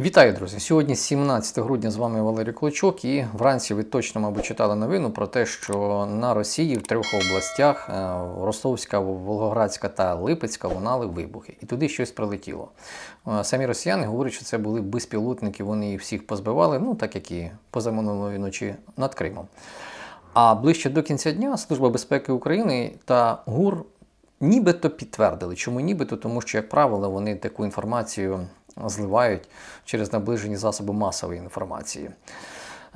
Вітаю, друзі! Сьогодні 17 грудня з вами Валерій Клочок, і вранці ви точно, мабуть, читали новину про те, що на Росії в трьох областях е, Ростовська, Волгоградська та Липецька лунали вибухи, і туди щось прилетіло. Е, Самі росіяни говорять, що це були безпілотники, вони їх всіх позбивали, ну так як і позаминулої ночі над Кримом. А ближче до кінця дня Служба безпеки України та ГУР нібито підтвердили. Чому нібито? Тому що, як правило, вони таку інформацію зливають через наближені засоби масової інформації.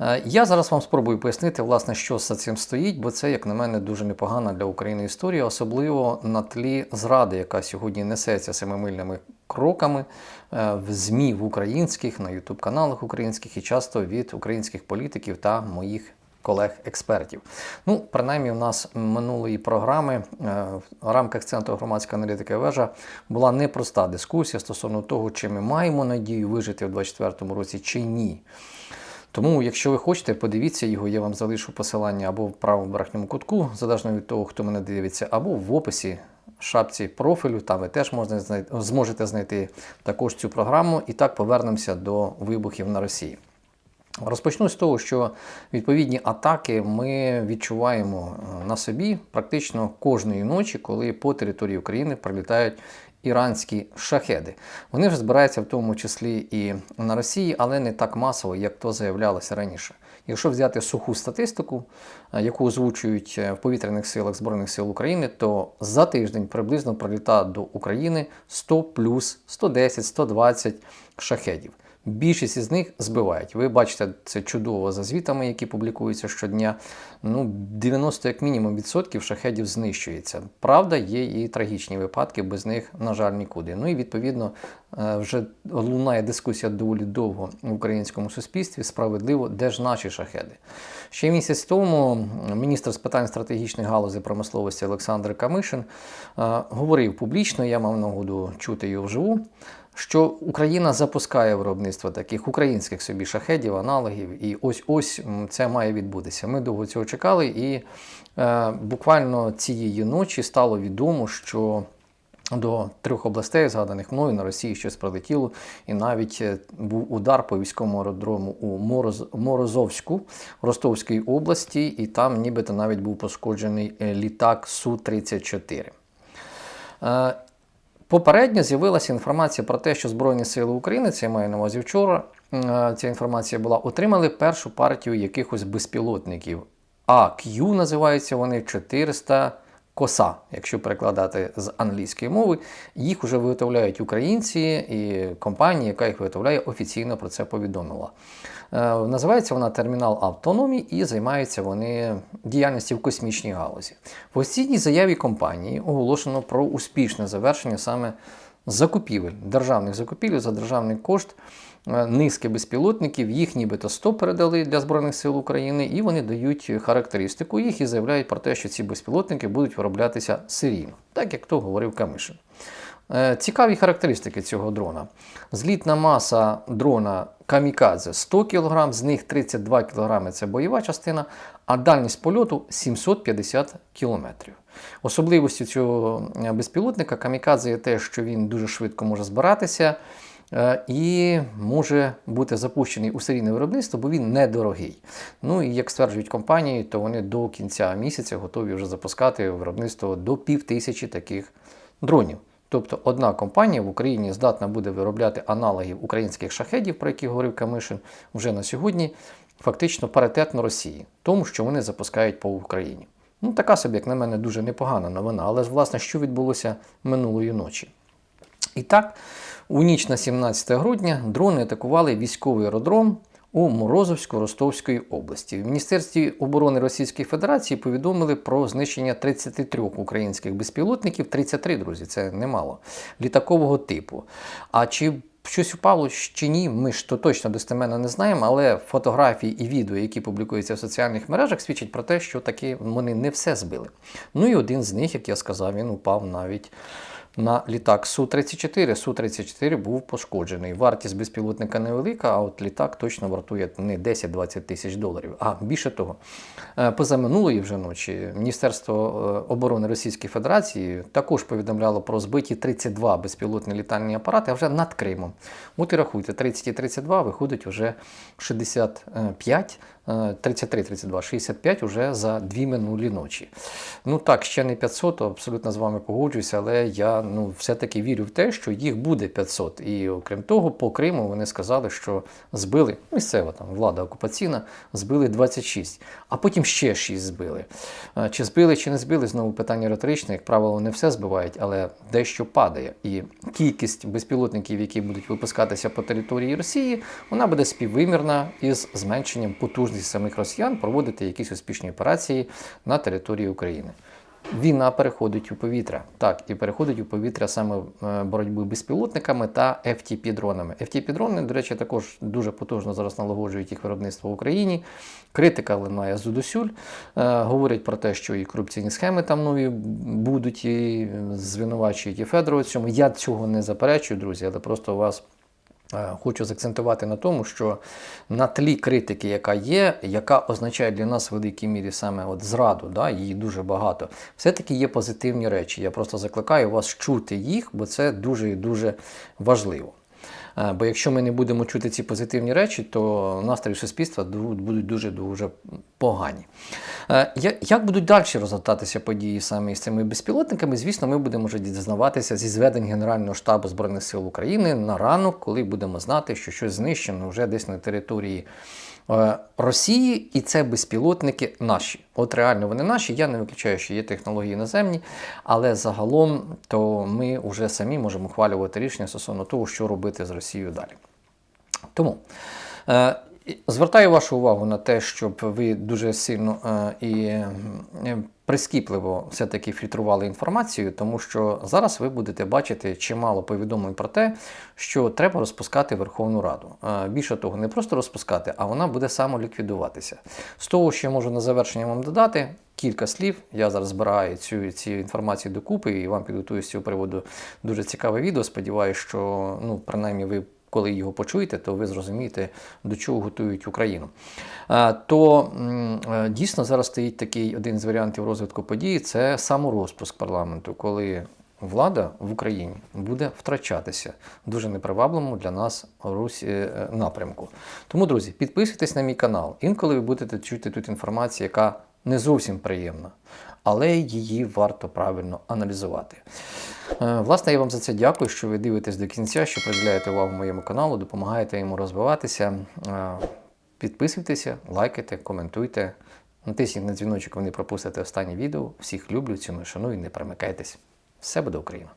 Е, Я зараз вам спробую пояснити, власне, що за цим стоїть, бо це, як на мене, дуже непогана для України історія, особливо на тлі зради, яка сьогодні несеться семимильними кроками е, в ЗМІ в українських, на ютуб-каналах українських і часто від українських політиків та моїх колег-експертів. Ну, принаймні, у нас минулої програми е, в рамках Центру громадської аналітики вежа була непроста дискусія стосовно того, чи ми маємо надію вижити в 2024 році чи ні. Тому, якщо ви хочете, подивіться його, я вам залишу посилання або в правому верхньому кутку, залежно від того, хто мене дивиться, або в описі шапці профілю. Там ви теж можна зможете знайти також цю програму. І так повернемося до вибухів на Росії. Розпочну з того, що відповідні атаки ми відчуваємо е, на собі практично кожної ночі, коли по території України прилітають іранські шахеди. Вони вже збираються в тому числі і на Росії, але не так масово, як то заявлялося раніше. Якщо взяти суху статистику, е, яку озвучують е, в повітряних силах Збройних сил України, то за тиждень приблизно прилітає до України 100 плюс 110, 120 шахедів. Більшість із них збивають. Ви бачите це чудово за звітами, які публікуються щодня. Ну, 90 як мінімум відсотків шахедів знищується. Правда, є і трагічні випадки, без них, на жаль, нікуди. Ну і відповідно е, вже лунає дискусія доволі довго в українському суспільстві. Справедливо, де ж наші шахеди? Ще місяць тому міністр з питань стратегічної галузі промисловості Олександр Камишин е, говорив публічно, я мав нагоду чути його вживу що Україна запускає виробництво таких українських собі шахедів, аналогів, і ось ось це має відбутися. Ми довго цього чекали, і е, буквально цієї ночі стало відомо, що до трьох областей, згаданих мною, на Росії щось прилетіло, і навіть е, був удар по військовому аеродрому у Мороз... Морозовську Ростовській області, і там нібито навіть був пошкоджений е, літак Су-34. Попередньо з'явилася інформація про те, що Збройні Сили України, це я маю на увазі вчора, ця інформація була, отримали першу партію якихось безпілотників. АКЮ називаються вони 400 коса, якщо перекладати з англійської мови. Їх вже виготовляють українці, і компанія, яка їх виготовляє, офіційно про це повідомила. Е, називається вона термінал автономії і займаються вони діяльністю в космічній галузі. В офіційній заяві компанії оголошено про успішне завершення саме закупівель, державних закупівель за державний кошт. е, Низки безпілотників, їх нібито 100 передали для Збройних сил України, і вони дають характеристику їх і заявляють про те, що ці безпілотники будуть вироблятися серійно, так як то говорив Камишин. Е, Цікаві характеристики цього дрона. Злітна маса дрона Камікадзе 100 кг, з них 32 кг це бойова частина, а дальність польоту 750 км. Особливістю цього е, безпілотника Камікадзе є те, що він дуже швидко може збиратися. е, І може бути запущений у серійне виробництво, бо він недорогий. Ну і як стверджують компанії, то вони до кінця місяця готові вже запускати виробництво до пів тисячі таких дронів. Тобто одна компанія в Україні здатна буде виробляти аналогів українських шахедів, про які говорив Камишин, вже на сьогодні фактично паритетно Росії, тому що вони запускають по Україні. Ну, така собі, як на мене, дуже непогана новина. Але власне, що відбулося минулої ночі? І так, у ніч на 17 грудня дрони атакували військовий аеродром у Морозовсько-Ростовської області. В Міністерстві оборони Російської Федерації повідомили про знищення 33 українських безпілотників. 33, друзі, це немало. Літакового типу. А чи щось впало чи ні, ми ж то точно достеменно не знаємо, але фотографії і відео, які публікуються в соціальних мережах, свідчать про те, що таки вони не все збили. Ну і один з них, як я сказав, він упав навіть на літак Су-34. Су-34 був пошкоджений. Вартість безпілотника невелика, а от літак точно вартує не 10-20 тисяч доларів. А більше того, е, позаминулої вже ночі Міністерство е, оборони Російської Федерації також повідомляло про збиті 32 безпілотні літальні апарати, вже над Кримом. От і рахуйте, 30 і 32 виходить вже 65. 33-32, 65 уже за дві минулі ночі. Ну так, ще не 500, абсолютно з вами погоджуюся, але я ну, все-таки вірю в те, що їх буде 500. І окрім того, по Криму вони сказали, що збили місцева там влада окупаційна, збили 26, а потім ще 6 збили. Е, Чи збили, чи не збили, знову питання риторичне, як правило, не все збивають, але дещо падає. І кількість безпілотників, які будуть випускатися по території Росії, вона буде співвимірна із зменшенням потужності самих росіян проводити якісь успішні операції на території України. Війна переходить у повітря. Так, і переходить у повітря саме е, боротьби безпілотниками та FTP-дронами. FTP-дрони, до речі, також дуже потужно зараз налагоджують їх виробництво в Україні. Критика лунає звідусюль. Е, говорять про те, що і корупційні схеми там нові будуть, і звинувачують і Федорова в цьому. Я цього не заперечую, друзі, але просто вас. Е, Хочу закцентувати на тому, що на тлі критики, яка є, яка означає для нас в великій мірі саме от зраду, да, її дуже багато, все-таки є позитивні речі. Я просто закликаю вас чути їх, бо це дуже і дуже важливо. Е, Бо якщо ми не будемо чути ці позитивні речі, то настрої суспільства будуть дуже дуже погані. Е, Як будуть далі розгортатися події саме з цими безпілотниками? Звісно, ми будемо вже дізнаватися зі зведень Генерального штабу Збройних сил України на ранок, коли будемо знати, що щось знищено вже десь на території Росії, і це безпілотники наші. От реально вони наші. Я не виключаю, що є технології наземні, але загалом то ми вже самі можемо ухвалювати рішення стосовно того, що робити з Росією далі. Тому е, звертаю вашу увагу на те, щоб ви дуже сильно е, і е, прискіпливо все-таки фільтрували інформацію, тому що зараз ви будете бачити чимало повідомлень про те, що треба розпускати Верховну Раду. Е, більше того, не просто розпускати, а вона буде самоліквідуватися. З того, що я можу на завершення вам додати, кілька слів. Я зараз збираю цю, цю інформацію докупи і вам підготую з цього приводу дуже цікаве відео. Сподіваюся, що ну, принаймні ви коли його почуєте, то ви зрозумієте, до чого готують Україну. То е, дійсно зараз стоїть такий один з варіантів розвитку подій це саморозпуск парламенту, коли влада в Україні буде втрачатися в дуже непривабливому для нас Русі е, напрямку. Тому, друзі, підписуйтесь на мій канал. Інколи ви будете чути тут інформацію, яка не зовсім приємна, але її варто правильно аналізувати. Е, Власне, я вам за це дякую, що ви дивитесь до кінця, що приділяєте увагу моєму каналу, допомагаєте йому розвиватися. Е, Підписуйтеся, лайкайте, коментуйте. Натисніть на дзвіночок, ви не пропустите останнє відео. Всіх люблю, ціную, шаную, не перемикайтесь. Все буде Україна!